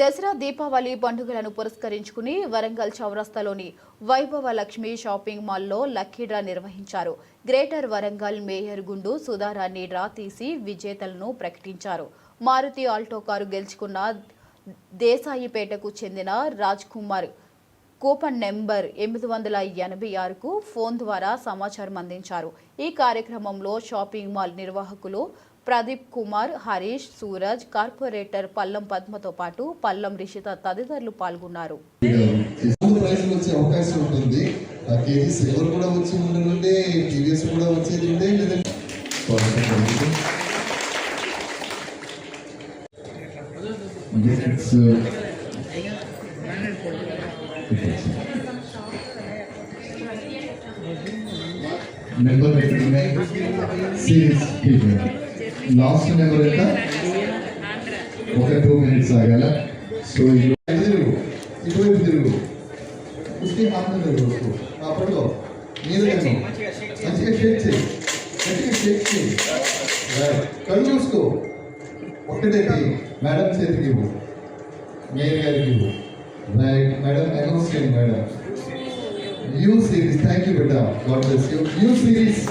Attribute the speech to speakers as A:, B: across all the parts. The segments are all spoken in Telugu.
A: దసరా దీపావళి పండుగలను పురస్కరించుకుని వరంగల్ చౌరస్తాలోని వైభవ లక్ష్మి షాపింగ్ మాల్లో లక్కీ డ్రా నిర్వహించారు. గ్రేటర్ వరంగల్ మేయర్ గుండు సుధారాన్ని డ్రా తీసి విజేతలను ప్రకటించారు. మారుతి ఆల్టో కారు గెలుచుకున్న దేశాయిపేటకు చెందిన రాజ్ కుమార్ కూపన్ నెంబర్ ఎనిమిది వందల ఎనభై ఆరుకు ఫోన్ ద్వారా సమాచారం అందించారు. ఈ కార్యక్రమంలో షాపింగ్ మాల్ నిర్వాహకులు ప్రదీప్ కుమార్ హరీష్ సూరజ్ కార్పొరేటర్ పల్లం పద్మతో పాటు పల్లం రిషిత తదితరులు పాల్గొన్నారు.
B: మూడు ప్రైజ్లు వచ్చే అవకాశం ఉంటుంది. ఆ కేజీ సిల్వర్ కూడా వచ్చి ఉండనుండే టీవీఎస్ కూడా వచ్చేది ఉండే లేదంటే
C: నెంబర్ పెట్టుకునే సిరీస్ లాస్ట్ నెంబర్ ఎంత ఒక టూ మినిట్స్ ఆగాల సో ఇది
B: తిరుగు ఇటువైపు తిరుగు కుస్తీ మాత్రం తిరుగు అప్పట్లో మీరు నేను మంచిగా షేక్ చేయి గట్టిగా షేక్ చేయి రైట్. కళ్ళు చూసుకో ఒక్కటేటి మేడం చేతికి ఇవ్వు మేయర్ గారికి ఇవ్వు రైట్ మేడం అనౌన్స్ చేయండి madam you serious thank you బిడ్డ God bless you you serious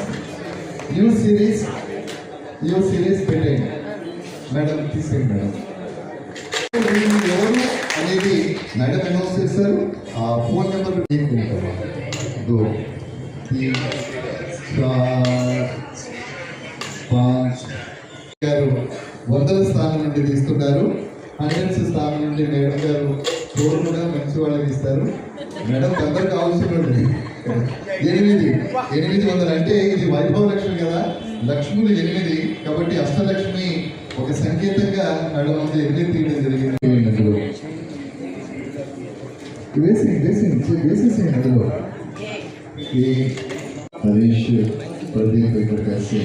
B: you serious ఈ సిరీస్ పెట్టండి మేడం తీసేయండి మేడం ఎవరు అనేది మేడం అనౌన్స్ చేస్తారు. ఆ ఫోన్ నెంబర్ తీసుకుంటారు గారు వందల స్థానం నుండి తీస్తున్నారు హండ్రెడ్స్ స్థానం నుండి మేడం గారు తోడు కూడా మంచి వాళ్ళకి ఇస్తారు. మేడం అందరికి అవసరం ఎనిమిది ఎనిమిది వందలు. అంటే ఇది వైభవ లక్ష్మి కదా? లక్ష్ములు ఎనిమిది. కాబట్టి అష్టలక్ష్మి ఒక సంకేతంగా మేడం ముందు ఎనిమిది తీయడం జరిగింది.
C: అందులో వేసేయండి వేసేయండి వేసేసేయండి అందులో ఈ హరీష్ ప్రదీప్ ఇక్కడ కలిసి.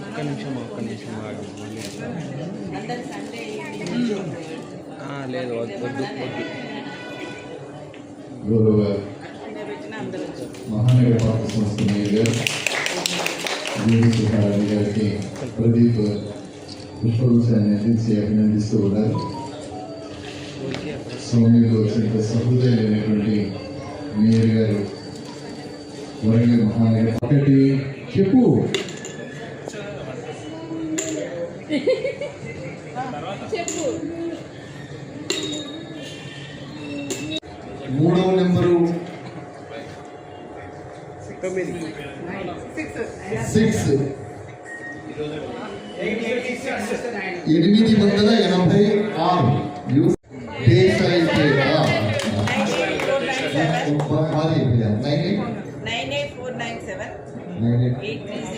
D: ఒక్క నిమిషం ఒక్క నిమిషం ఆగు. ఆ, లేదు వద్దు వద్దు వద్దు.
C: గౌరవ మహానగర పాలక సంస్థ మేయర్ జీవి సుబ్బారావు గారికి ప్రదీప్ పుష్పగుచ్చాన్ని అందించి అభినందిస్తూ ఉన్నారు సౌమ్యులు వచ్చిన సహృదయులైనటువంటి మేయర్ గారు వరంగల్ మహానగర ఒకటి చెప్పు.
B: మూడవ నెంబరు
D: తొమ్మిది
B: సిక్స్ ఎనిమిది వందల ఎనభై ఆరు యు- దేశాయిపేట మాది
E: nine eight
B: nine eight
E: four nine seven nine eight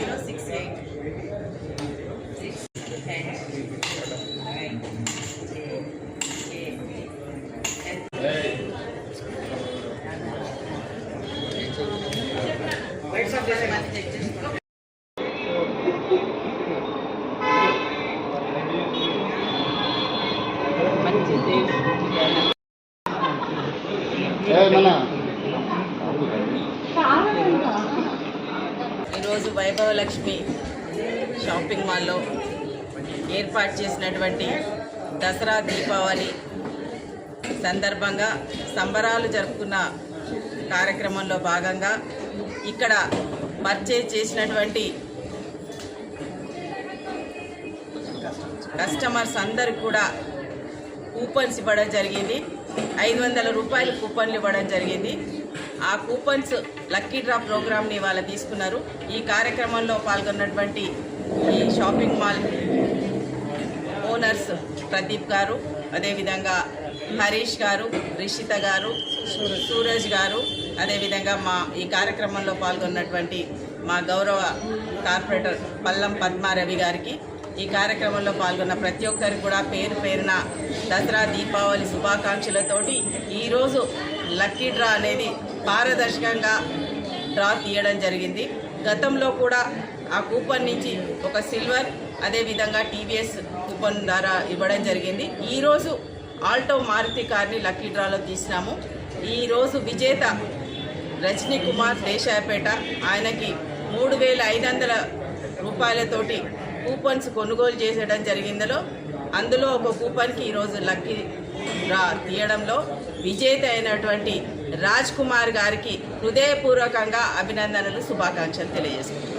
E: ఈరోజు వైభవ లక్ష్మి షాపింగ్ మాల్లో ఏర్పాటు చేసినటువంటి దసరా దీపావళి సందర్భంగా సంబరాలు జరుపుకున్న కార్యక్రమంలో భాగంగా ఇక్కడ పర్చేజ్ చేసినటువంటి కస్టమర్స్ అందరికి కూడా కూపన్స్ ఇవ్వడం జరిగింది. ఐదు వందల రూపాయలు కూపన్లు ఇవ్వడం జరిగింది. ఆ కూపన్స్ లక్కీ డ్రా ప్రోగ్రామ్ని ఇవాళ తీసుకున్నారు. ఈ కార్యక్రమంలో పాల్గొన్నటువంటి ఈ షాపింగ్ మాల్ ఓనర్స్ ప్రదీప్ గారు అదేవిధంగా హరీష్ గారు రిషిత గారు సూరజ్ గారు అదేవిధంగా మా ఈ కార్యక్రమంలో పాల్గొన్నటువంటి మా గౌరవ కార్పొరేటర్ పల్లం పద్మారవి గారికి ఈ కార్యక్రమంలో పాల్గొన్న ప్రతి ఒక్కరికి కూడా పేరు పేరున దసరా దీపావళి శుభాకాంక్షలతోటి ఈరోజు లక్కీ డ్రా అనేది పారదర్శకంగా డ్రా తీయడం జరిగింది. గతంలో కూడా ఆ కూపన్ నుంచి ఒక సిల్వర్ అదేవిధంగా టీవీఎస్ కూపన్ ద్వారా ఇవ్వడం జరిగింది. ఈరోజు ఆల్టో మారుతి కార్ని లక్కీ డ్రాలో తీసినాము. ఈరోజు విజేత రజనీ కుమార్ దేశాయపేట ఆయనకి మూడు వేల ఐదు వందల రూపాయలతోటి కూపన్స్ కొనుగోలు చేసేయడం జరిగిందలో అందులో ఒక కూపన్కి ఈరోజు లక్కీ రా తీయడంలో విజేత అయినటువంటి రాజ్ కుమార్ గారికి హృదయపూర్వకంగా అభినందనలు శుభాకాంక్షలు తెలియజేస్తున్నాను